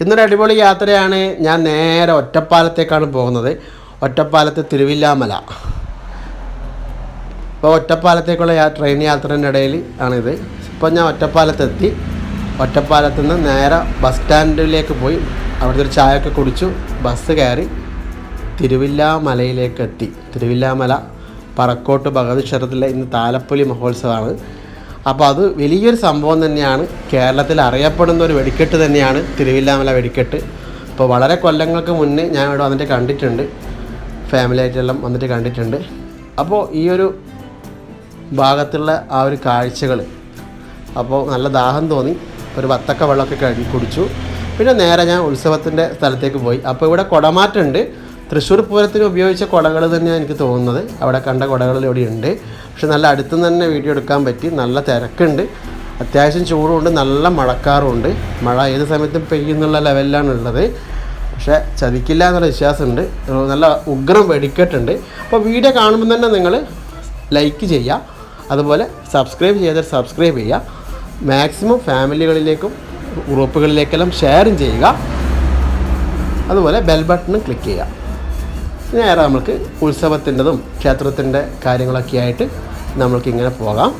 ഇന്നൊരു അടിപൊളി യാത്രയാണ്. ഞാൻ നേരെ ഒറ്റപ്പാലത്തേക്കാണ് പോകുന്നത്. ഒറ്റപ്പാലത്ത് തിരുവില്ലാമല. അപ്പോൾ ഒറ്റപ്പാലത്തേക്കുള്ള ട്രെയിൻ യാത്രേന്റെ ഇടയിൽ ആണിത്. ഇപ്പോൾ ഞാൻ ഒറ്റപ്പാലത്തെത്തി. ഒറ്റപ്പാലത്ത് നിന്ന് നേരെ ബസ് സ്റ്റാൻഡിലേക്ക് പോയി. അവിടുത്തെ ഒരു ചായയൊക്കെ കുടിച്ചു. ബസ് കയറി തിരുവില്ലാമലയിലേക്ക് എത്തി തിരുവില്ലാമല പറക്കോട്ട് ഭഗവതി ക്ഷേത്രത്തിലെ ഇന്ന് താലപ്പൊലി മഹോത്സവമാണ്. അപ്പോൾ അത് വലിയൊരു സംഭവം തന്നെയാണ്. കേരളത്തിൽ അറിയപ്പെടുന്ന ഒരു വെടിക്കെട്ട് തന്നെയാണ് തിരുവില്ലാമല വെടിക്കെട്ട്. അപ്പോൾ വളരെ കൊല്ലങ്ങൾക്ക് മുന്നേ ഞാൻ ഇവിടെ വന്നിട്ട് കണ്ടിട്ടുണ്ട്. ഫാമിലി ആയിട്ടെല്ലാം വന്നിട്ട് കണ്ടിട്ടുണ്ട്. അപ്പോൾ ഈ ഒരു ഭാഗത്തുള്ള ആ ഒരു കാഴ്ചകൾ അപ്പോൾ നല്ല ദാഹം തോന്നി. ഒരു വത്തക്ക വെള്ളമൊക്കെ കഴുകി കുടിച്ചു. പിന്നെ നേരെ ഞാൻ ഉത്സവത്തിന്റെ സ്ഥലത്തേക്ക് പോയി. അപ്പോൾ ഇവിടെ കുടമാറ്റുണ്ട്. തൃശ്ശൂർ പൂരത്തിന് ഉപയോഗിച്ച കുടകൾ തന്നെയാണ് എനിക്ക് തോന്നുന്നത്. അവിടെ കണ്ട കുടകളിലൂടെ ഉണ്ട്. പക്ഷെ നല്ല അടുത്തുനിന്ന് തന്നെ വീഡിയോ എടുക്കാൻ പറ്റി. നല്ല തിരക്കുണ്ട്. അത്യാവശ്യം ചൂടുമുണ്ട്. നല്ല മഴക്കാറുമുണ്ട്. മഴ ഏത് സമയത്തും പെയ്യുന്നുള്ള ലെവലിലാണ് ഉള്ളത്. പക്ഷേ ചതിക്കില്ല എന്നുള്ള വിശ്വാസമുണ്ട്. നല്ല ഉഗ്രം വെടിക്കെട്ടുണ്ട്. അപ്പോൾ വീഡിയോ കാണുമ്പോൾ തന്നെ നിങ്ങൾ ലൈക്ക് ചെയ്യുക. അതുപോലെ സബ്സ്ക്രൈബ് ചെയ്താൽ സബ്സ്ക്രൈബ് ചെയ്യുക. മാക്സിമം ഫാമിലികളിലേക്കും ഗ്രൂപ്പുകളിലേക്കെല്ലാം ഷെയറും ചെയ്യുക. അതുപോലെ ബെൽ ബട്ടണും ക്ലിക്ക് ചെയ്യുക. നേരെ നമ്മൾക്ക് ഉത്സവത്തിന്റെതും ക്ഷേത്രത്തിന്റെ കാര്യങ്ങളൊക്കെ ആയിട്ട് നമ്മൾക്ക് ഇങ്ങനെ പോകാം.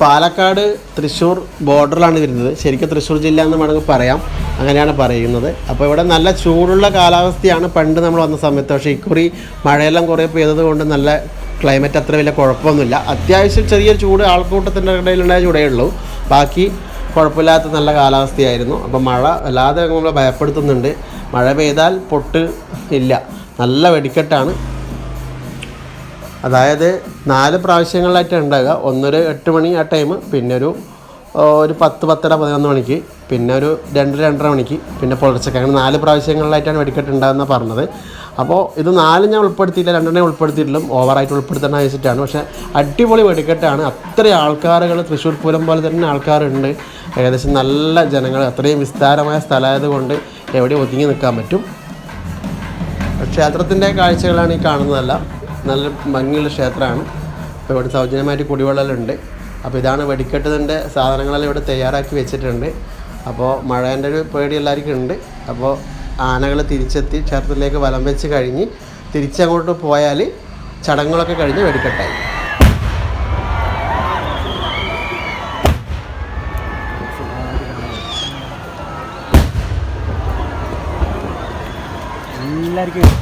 പാലക്കാട് തൃശ്ശൂർ ബോർഡറിലാണ് വരുന്നത്. ശരിക്കും തൃശ്ശൂർ ജില്ല എന്ന് വേണമെങ്കിൽ പറയാം. അങ്ങനെയാണ് പറയുന്നത്. അപ്പോൾ ഇവിടെ നല്ല ചൂടുള്ള കാലാവസ്ഥയാണ് പണ്ട് നമ്മൾ വന്ന സമയത്ത്. പക്ഷേ ഇക്കുറി മഴയെല്ലാം കുറേ പെയ്തത് കൊണ്ട് നല്ല ക്ലൈമറ്റ് അത്ര വലിയ കുഴപ്പമൊന്നുമില്ല. അത്യാവശ്യം ചെറിയൊരു ചൂട് ആൾക്കൂട്ടത്തിന്റെ ഇടയിലുണ്ടായ ചൂടേ ഉള്ളൂ. ബാക്കി കുഴപ്പമില്ലാത്ത നല്ല കാലാവസ്ഥയായിരുന്നു. അപ്പോൾ മഴ വല്ലാതെ നമ്മളെ ഭയപ്പെടുത്തുന്നുണ്ട്. മഴ പെയ്താൽ പൊട്ട് ഇല്ല. നല്ല വെടിക്കെട്ടാണ്. അതായത് നാല് പ്രാവശ്യങ്ങളിലായിട്ട് ഉണ്ടാകുക ഒന്നൊരു എട്ട് മണി ആ ടൈം പിന്നെ ഒരു ഒരു പത്ത് പത്തര പതിനൊന്ന് മണിക്ക് പിന്നെ ഒരു രണ്ട് രണ്ടര മണിക്ക് പിന്നെ പുലർച്ചയ്ക്ക്. അങ്ങനെ നാല് പ്രാവശ്യങ്ങളിലായിട്ടാണ് വെടിക്കെട്ട് ഉണ്ടാകുന്ന പറഞ്ഞത്. അപ്പോൾ ഇത് നാല് ഞാൻ ഉൾപ്പെടുത്തിയില്ല രണ്ടെണ്ണേ ഉൾപ്പെടുത്തിയിട്ടുള്ളൂ ഓവറായിട്ട് ഉൾപ്പെടുത്തണം വെച്ചിട്ടാണ് പക്ഷേ അടിപൊളി വെടിക്കെട്ടാണ്. അത്രയും ആൾക്കാരുകൾ തൃശ്ശൂർ പൂരം പോലെ തന്നെ ആൾക്കാരുണ്ട്. ഏകദേശം നല്ല ജനങ്ങൾ അത്രയും വിസ്താരമായ സ്ഥലമായതുകൊണ്ട് എവിടെ ഒതുങ്ങി നിൽക്കാൻ പറ്റും. ക്ഷേത്രത്തിന്റെ കാഴ്ചകളാണ് ഈ കാണുന്നതല്ല. നല്ല ഭംഗിയുള്ള ക്ഷേത്രമാണ്. അപ്പോൾ ഇവിടെ സൗജന്യമായിട്ട് കുടിവെള്ളമുണ്ട് അപ്പോൾ ഇതാണ് വെടിക്കെട്ടതിന്റെ സാധനങ്ങളെല്ലാം ഇവിടെ തയ്യാറാക്കി വെച്ചിട്ടുണ്ട്. അപ്പോൾ മഴേന്റെ ഒരു പേടി എല്ലാവർക്കും ഉണ്ട്. അപ്പോൾ ആനകൾ തിരിച്ചെത്തി ക്ഷേത്രത്തിലേക്ക് വലം വെച്ച് കഴിഞ്ഞ് തിരിച്ചങ്ങോട്ട് പോയാൽ ചടങ്ങുകളൊക്കെ കഴിഞ്ഞ് വെടിക്കെട്ടായി. എല്ലാവർക്കും